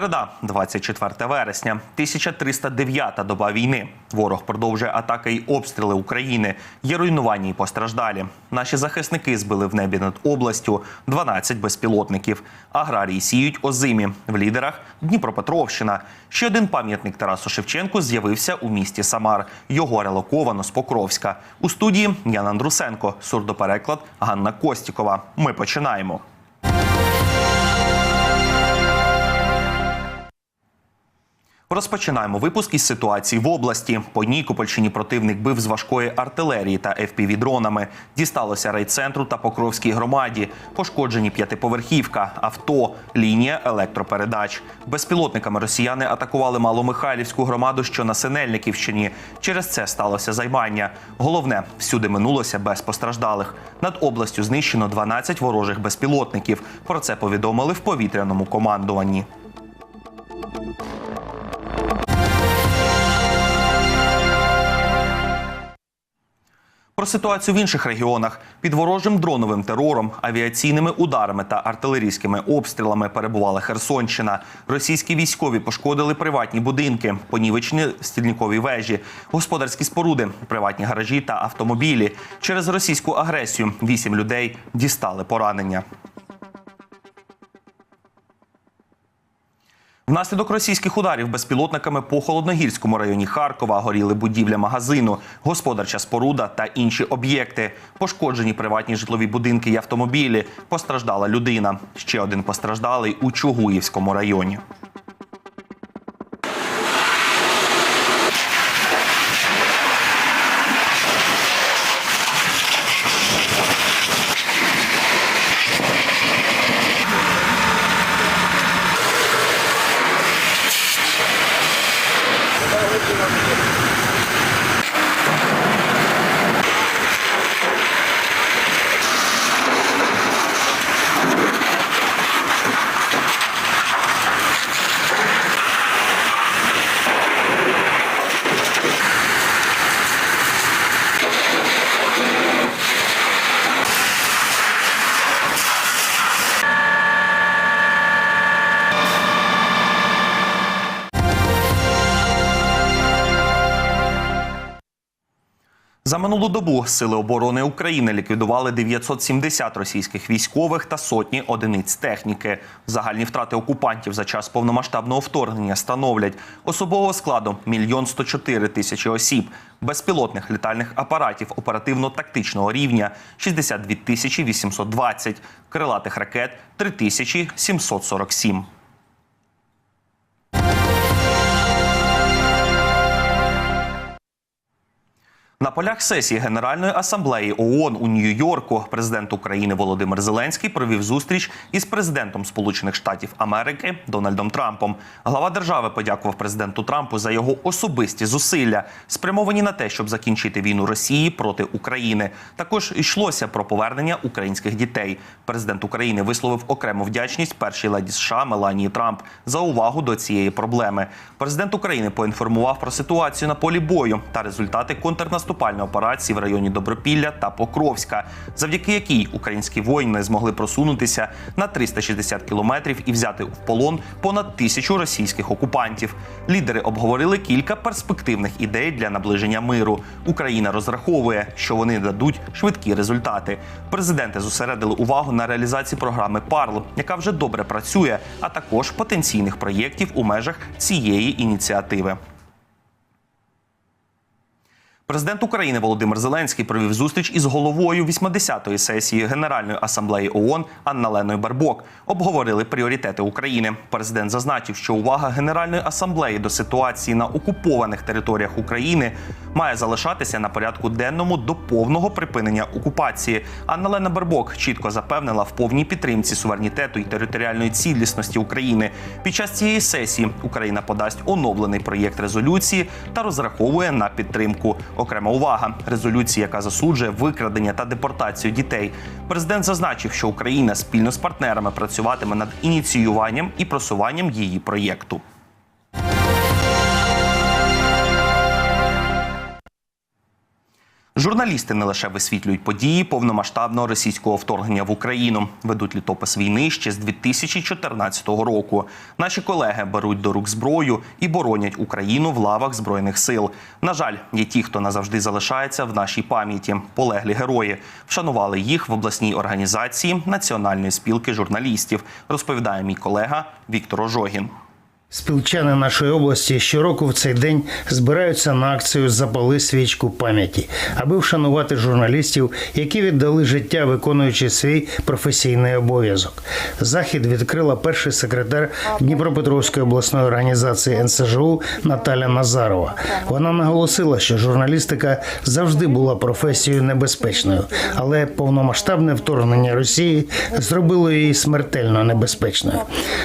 Середа, 24 вересня, 1309-та доба війни. Ворог продовжує атаки й обстріли України. Є руйнування і постраждалі. Наші захисники збили в небі над областю 12 безпілотників. Аграрії сіють озимі. В лідерах Дніпропетровщина. Ще один пам'ятник Тарасу Шевченку з'явився у місті Самар. Його релоковано з Покровська. У студії Ян Андрусенко, сурдопереклад Ганна Костікова. Ми починаємо. Розпочинаємо випуск із ситуації в області. По Нікопольщині противник бив з важкої артилерії та FPV-дронами. Дісталося райцентру та Покровській громаді. Пошкоджені п'ятиповерхівка, авто, лінія електропередач. Безпілотниками росіяни атакували Маломихайлівську громаду, що на Синельниківщині. Через це сталося займання. Головне, всюди минулося без постраждалих. Над областю знищено 12 ворожих безпілотників. Про це повідомили в повітряному командуванні. Про ситуацію в інших регіонах під ворожим дроновим терором, авіаційними ударами та артилерійськими обстрілами перебувала Херсонщина. Російські військові пошкодили приватні будинки, понівечені стільникові вежі, господарські споруди, приватні гаражі та автомобілі. Через російську агресію вісім людей дістали поранення. Внаслідок російських ударів безпілотниками по холодногірському районі Харкова горіли будівля магазину, господарча споруда та інші об'єкти. Пошкоджені приватні житлові будинки і автомобілі. Постраждала людина. Ще один постраждалий у Чугуївському районі. За минулу добу Сили оборони України ліквідували 970 російських військових та сотні одиниць техніки. Загальні втрати окупантів за час повномасштабного вторгнення становлять особового складу – мільйон 104 тисячі осіб, безпілотних літальних апаратів оперативно-тактичного рівня – 62 тисячі 820, крилатих ракет – 3 На полях сесії Генеральної асамблеї ООН у Нью-Йорку президент України Володимир Зеленський провів зустріч із президентом Сполучених Штатів Америки Дональдом Трампом. Глава держави подякував президенту Трампу за його особисті зусилля, спрямовані на те, щоб закінчити війну Росії проти України. Також йшлося про повернення українських дітей. Президент України висловив окрему вдячність першій леді США Меланії Трамп за увагу до цієї проблеми. Президент України поінформував про ситуацію на полі бою та результати контрнаступальної операції в районі Добропілля та Покровська, завдяки якій українські воїни змогли просунутися на 360 кілометрів і взяти в полон понад тисячу російських окупантів. Лідери обговорили кілька перспективних ідей для наближення миру. Україна розраховує, що вони дадуть швидкі результати. Президенти зосередили увагу на реалізації програми ПАРЛ, яка вже добре працює, а також потенційних проєктів у межах цієї ініціативи. Президент України Володимир Зеленський провів зустріч із головою 80-ї сесії Генеральної асамблеї ООН Анна-Леною Барбок. Обговорили пріоритети України. Президент зазначив, що увага Генеральної асамблеї до ситуації на окупованих територіях України має залишатися на порядку денному до повного припинення окупації. Анна-Лена Барбок чітко запевнила в повній підтримці суверенітету і територіальної цілісності України. Під час цієї сесії Україна подасть оновлений проєкт резолюції та розраховує на підтримку. Окрема увага резолюції, яка засуджує викрадення та депортацію дітей. Президент зазначив, що Україна спільно з партнерами працюватиме над ініціюванням і просуванням її проєкту. Журналісти не лише висвітлюють події повномасштабного російського вторгнення в Україну, ведуть літопис війни ще з 2014 року. Наші колеги беруть до рук зброю і боронять Україну в лавах збройних сил. На жаль, є ті, хто назавжди залишається в нашій пам'яті. Полеглі герої вшанували їх в обласній організації Національної спілки журналістів. Розповідає мій колега Віктор Ожогін. Спілчани нашої області щороку в цей день збираються на акцію Запали свічку пам'яті, аби вшанувати журналістів, які віддали життя, виконуючи свій професійний обов'язок. Захід відкрила перший секретар Дніпропетровської обласної організації НСЖУ Наталя Назарова. Вона наголосила, що журналістика завжди була професією небезпечною, але повномасштабне вторгнення Росії зробило її смертельно небезпечною.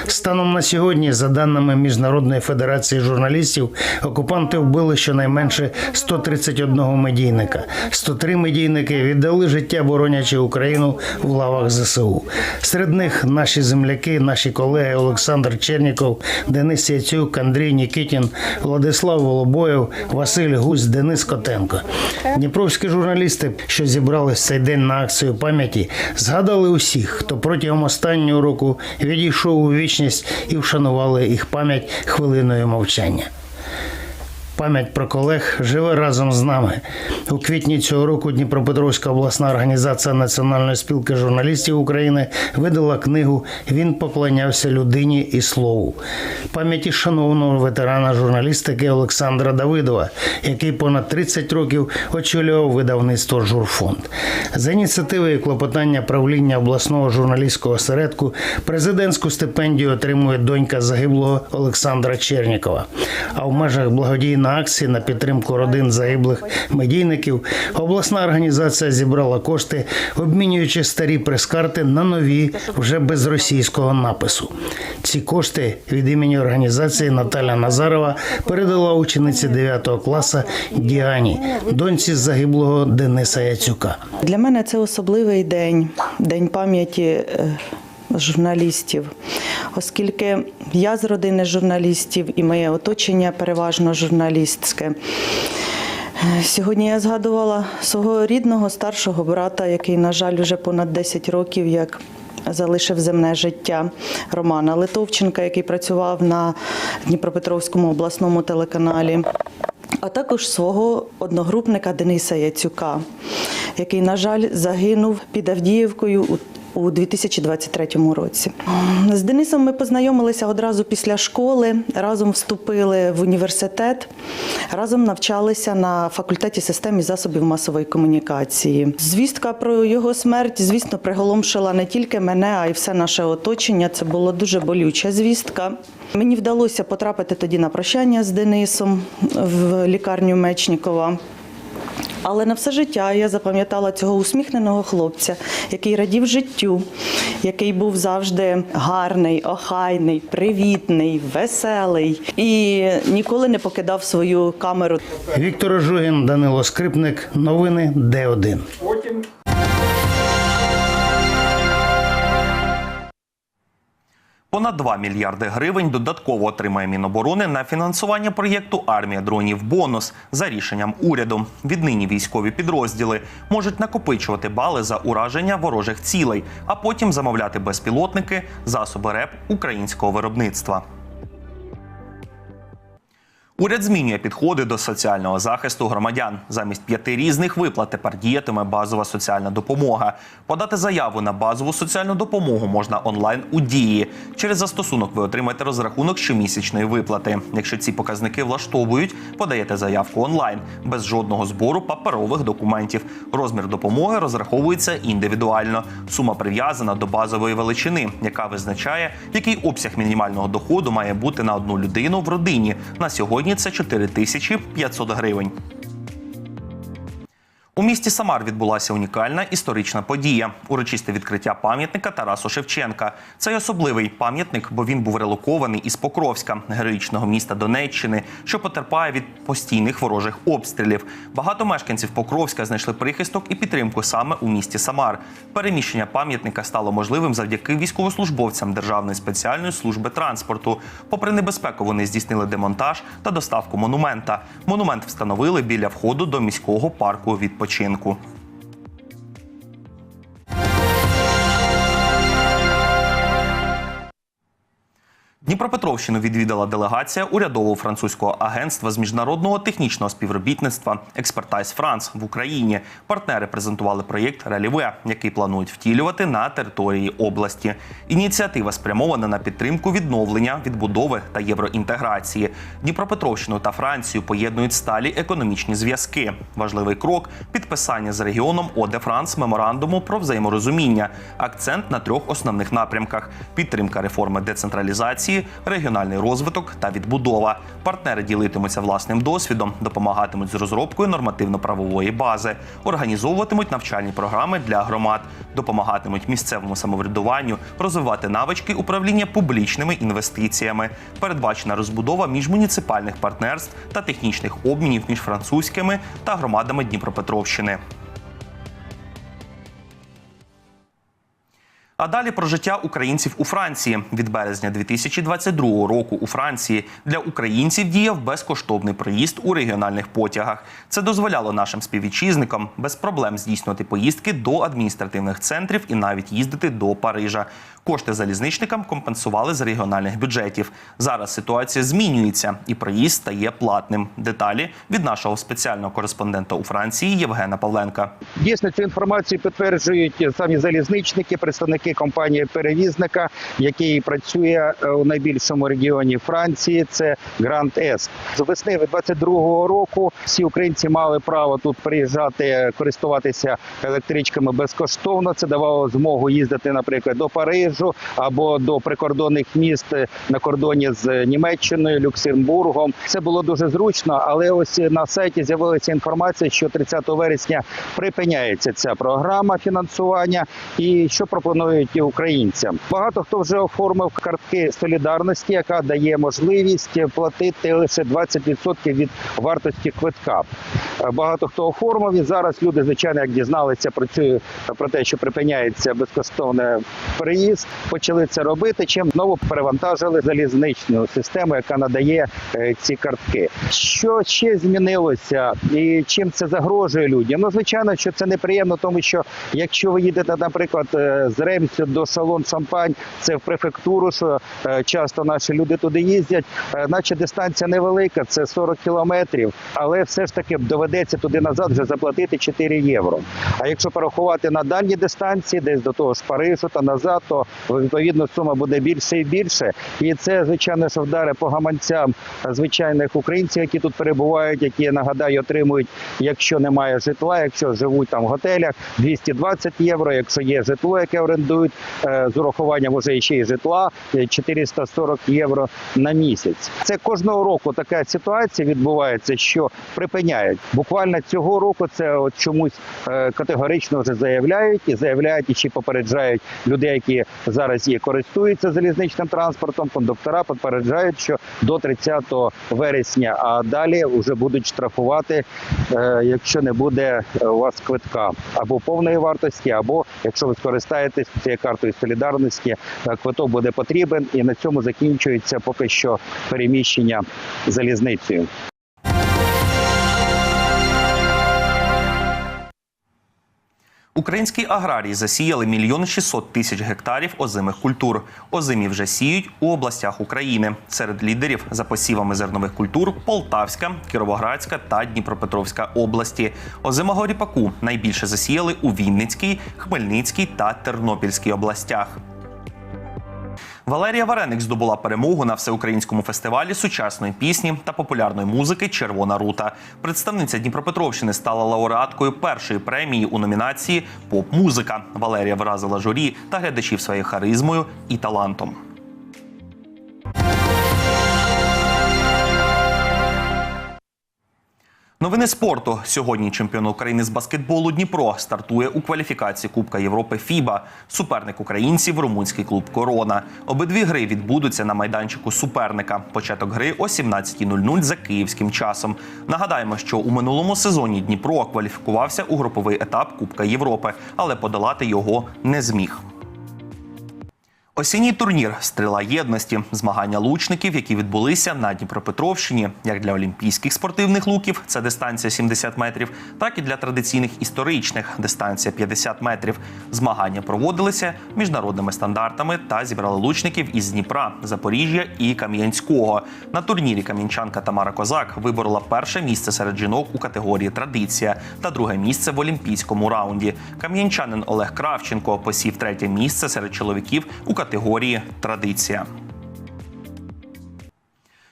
Станом на сьогодні, за даними Міжнародної федерації журналістів, окупанти вбили щонайменше 131 медійника. 103 медійники віддали життя, боронячи Україну в лавах ЗСУ. Серед них наші земляки, наші колеги Олександр Черніков, Денис Яцюк, Андрій Нікітін, Владислав Волобоєв, Василь Гусь, Денис Котенко. Дніпровські журналісти, що зібрались цей день на акцію пам'яті, згадали усіх, хто протягом останнього року відійшов у вічність і вшанували їх пам'ять хвилиною мовчання. Пам'ять про колег живе разом з нами. У квітні цього року Дніпропетровська обласна організація Національної спілки журналістів України видала книгу Він поклонявся людині і слову. Пам'яті шановного ветерана журналістики Олександра Давидова, який понад 30 років очолював видавництво Журфонд. За ініціативи і клопотання правління обласного журналістського осередку президентську стипендію отримує донька загиблого Олександра Чернікова. А в межах благодійної акції на підтримку родин загиблих медійників обласна організація зібрала кошти, обмінюючи старі прес-карти на нові, вже без російського напису. Ці кошти від імені організації Наталя Назарова передала учениці 9 класу Діані, доньці загиблого Дениса Яцюка. Для мене це особливий день, день пам'яті е, журналістів, оскільки я з родини журналістів і моє оточення переважно журналістське. Сьогодні я згадувала свого рідного старшого брата, який, на жаль, вже понад 10 років як залишив земне життя Романа Литовченка, який працював на Дніпропетровському обласному телеканалі а також свого одногрупника Дениса Яцюка, який, на жаль, загинув під Авдіївкою у 2023 році з Денисом ми познайомилися одразу після школи, разом вступили в університет, разом навчалися на факультеті систем і засобів масової комунікації. Звістка про його смерть, звісно, приголомшила не тільки мене, а й все наше оточення. Це була дуже болюча звістка. Мені вдалося потрапити тоді на прощання з Денисом в лікарню Мечнікова. Але на все життя я запам'ятала цього усміхненого хлопця, який радів життю, який був завжди гарний, охайний, привітний, веселий і ніколи не покидав свою камеру. Віктор Жугін, Данило Скрипник. Новини Д1. Понад 2 мільярди гривень додатково отримає Міноборони на фінансування проєкту Армія дронів бонус за рішенням уряду. Віднині військові підрозділи можуть накопичувати бали за ураження ворожих цілей, а потім замовляти безпілотники, засоби РЕП українського виробництва. Уряд змінює підходи до соціального захисту громадян. Замість п'яти різних виплат тепер діятиме базова соціальна допомога. Подати заяву на базову соціальну допомогу можна онлайн у дії. Через застосунок ви отримаєте розрахунок щомісячної виплати. Якщо ці показники влаштовують, подаєте заявку онлайн без жодного збору паперових документів. Розмір допомоги розраховується індивідуально. Сума прив'язана до базової величини, яка визначає, який обсяг мінімального доходу має бути на одну людину в родині. На сьогодні це 4500 гривень. У місті Самар відбулася унікальна історична подія урочисте відкриття пам'ятника Тарасу Шевченка. Цей особливий пам'ятник, бо він був релокований із Покровська, героїчного міста Донеччини, що потерпає від постійних ворожих обстрілів. Багато мешканців Покровська знайшли прихисток і підтримку саме у місті Самар. Переміщення пам'ятника стало можливим завдяки військовослужбовцям Державної спеціальної служби транспорту. Попри небезпеку, вони здійснили демонтаж та доставку монумента. Монумент встановили біля входу до міського парку відпочинку. Відпочинку. Дніпропетровщину відвідала делегація урядового французького агентства з міжнародного технічного співробітництва Експертайз Франс в Україні. Партнери презентували проєкт Реліве, який планують втілювати на території області. Ініціатива спрямована на підтримку відновлення, відбудови та євроінтеграції. Дніпропетровщину та Францію поєднують сталі економічні зв'язки. Важливий крок підписання з регіоном Оде Франс меморандуму про взаєморозуміння. Акцент на трьох основних напрямках: підтримка реформи децентралізації, регіональний розвиток та відбудова. Партнери ділитимуться власним досвідом, допомагатимуть з розробкою нормативно-правової бази, організовуватимуть навчальні програми для громад, допомагатимуть місцевому самоврядуванню розвивати навички управління публічними інвестиціями. Передбачена розбудова міжмуніципальних партнерств та технічних обмінів між французькими та громадами Дніпропетровщини. А далі про життя українців у Франції від березня 2022 року у Франції для українців діяв безкоштовний проїзд у регіональних потягах. Це дозволяло нашим співвітчизникам без проблем здійснювати поїздки до адміністративних центрів і навіть їздити до Парижа. Кошти залізничникам компенсували з регіональних бюджетів. Зараз ситуація змінюється, і проїзд стає платним. Деталі від нашого спеціального кореспондента у Франції Євгена Павленка. Дійсно, цю інформацію підтверджують самі залізничники, представники компанії перевізника, який працює е, у найбільшому регіоні Франції. Це Гранд Ест. З весни 22-го року всі українці мали право тут приїжджати, користуватися електричками безкоштовно. Це давало змогу їздити, наприклад, до Парижу або до прикордонних міст на кордоні з Німеччиною, Люксембургом. Це було дуже зручно, але ось на сайті з'явилася інформація, що 30 вересня припиняється ця програма фінансування. І що пропонують українцям? Багато хто вже оформив картки солідарності, яка дає можливість платити лише 20% від вартості квитка. Багато хто оформив і зараз люди, звичайно, як дізналися про цю про те, що припиняється безкоштовний переїзд, почали це робити. Чим знову перевантажили залізничну систему, яка надає е, ці картки. Що ще змінилося, і чим це загрожує людям? Ну, звичайно, що це неприємно, тому що якщо ви їдете, наприклад, е, з Ремсю до Шалон Шампань, це в префектуру, що е, часто наші люди туди їздять, наче дистанція невелика, це 40 кілометрів, але все ж таки доведеться туди назад вже заплатити 4 євро. А якщо порахувати на дальні дистанції, десь до того ж Парижу та назад, то відповідно сума буде більше і більше. І це звичайно, що вдари по гаманцям звичайних українців, які тут перебувають, які нагадаю, отримують, якщо немає житла, якщо живуть там в готелях, 220 євро. Якщо є житло, яке орендують е, з урахуванням уже ще й житла, е, 440 євро на місяць. Це кожного року така ситуація відбувається, що припиняють. Буквально цього року це от чомусь е, категорично вже заявляють і заявляють і ще попереджають людей, які зараз є користуються залізничним транспортом. Кондуктора попереджають, що до 30 вересня, а далі вже будуть штрафувати, е, якщо не буде е, у вас квитка або повної вартості, або якщо ви скористаєтесь цією картою солідарності, е, квиток буде потрібен, і на цьому закінчується поки що переміщення залізницею. Українські аграрії засіяли мільйон 600 тисяч гектарів озимих культур. Озимі вже сіють у областях України. Серед лідерів за посівами зернових культур Полтавська, Кіровоградська та Дніпропетровська області. Озимого ріпаку найбільше засіяли у Вінницькій, Хмельницькій та Тернопільській областях. Валерія Вареник здобула перемогу на всеукраїнському фестивалі сучасної пісні та популярної музики Червона рута. Представниця Дніпропетровщини стала лауреаткою першої премії у номінації Поп-музика. Валерія вразила журі та глядачів своєю харизмою і талантом. Новини спорту. Сьогодні чемпіон України з баскетболу Дніпро стартує у кваліфікації Кубка Європи ФІБА. Суперник українців румунський клуб Корона. Обидві гри відбудуться на майданчику суперника. Початок гри о 17.00 за київським часом. Нагадаємо, що у минулому сезоні Дніпро кваліфікувався у груповий етап Кубка Європи, але подолати його не зміг. Осінній турнір Стріла єдності змагання лучників, які відбулися на Дніпропетровщині, як для олімпійських спортивних луків, це дистанція 70 метрів, так і для традиційних історичних дистанція 50 метрів. Змагання проводилися міжнародними стандартами та зібрали лучників із Дніпра, Запоріжжя і Кам'янського. На турнірі кам'янчанка Тамара Козак виборола перше місце серед жінок у категорії Традиція та друге місце в олімпійському раунді. Кам'янчанин Олег Кравченко посів третє місце серед чоловіків у категорії Традиція.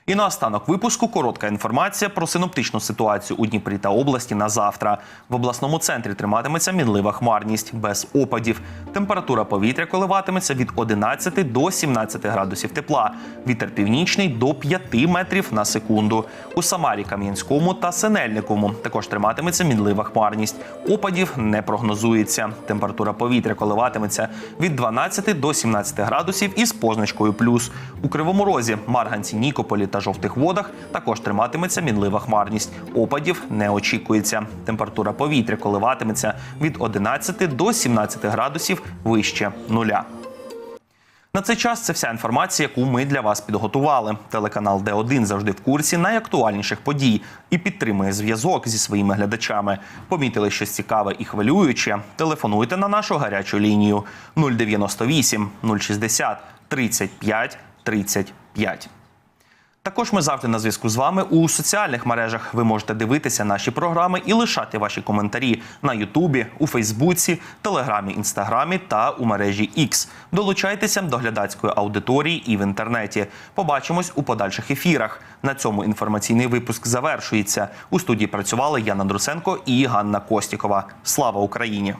І наостанок випуску коротка інформація про синоптичну ситуацію у Дніпрі та області на завтра. В обласному центрі триматиметься мінлива хмарність без опадів. Температура повітря коливатиметься від 11 до 17 градусів тепла. Вітер північний до 5 метрів на секунду. У Самарі, Кам'янському та Синельникому також триматиметься мінлива хмарність. Опадів не прогнозується. Температура повітря коливатиметься від 12 до 17 градусів із позначкою плюс. У Кривому Розі, Марганці, Нікополі та жовтих водах також триматиметься мінлива хмарність. Опадів не очікується. Температура повітря коливатиметься від 11 до 17 градусів вище нуля. На цей час це вся інформація, яку ми для вас підготували. Телеканал Д1 завжди в курсі найактуальніших подій і підтримує зв'язок зі своїми глядачами. Помітили щось цікаве і хвилююче? Телефонуйте на нашу гарячу лінію 098 060 35 35. Також ми завжди на зв'язку з вами у соціальних мережах. Ви можете дивитися наші програми і лишати ваші коментарі на Ютубі, у Фейсбуці, Телеграмі, Інстаграмі та у мережі X. Долучайтеся до глядацької аудиторії і в інтернеті. Побачимось у подальших ефірах. На цьому інформаційний випуск завершується. У студії працювали Яна Друсенко і Ганна Костікова. Слава Україні!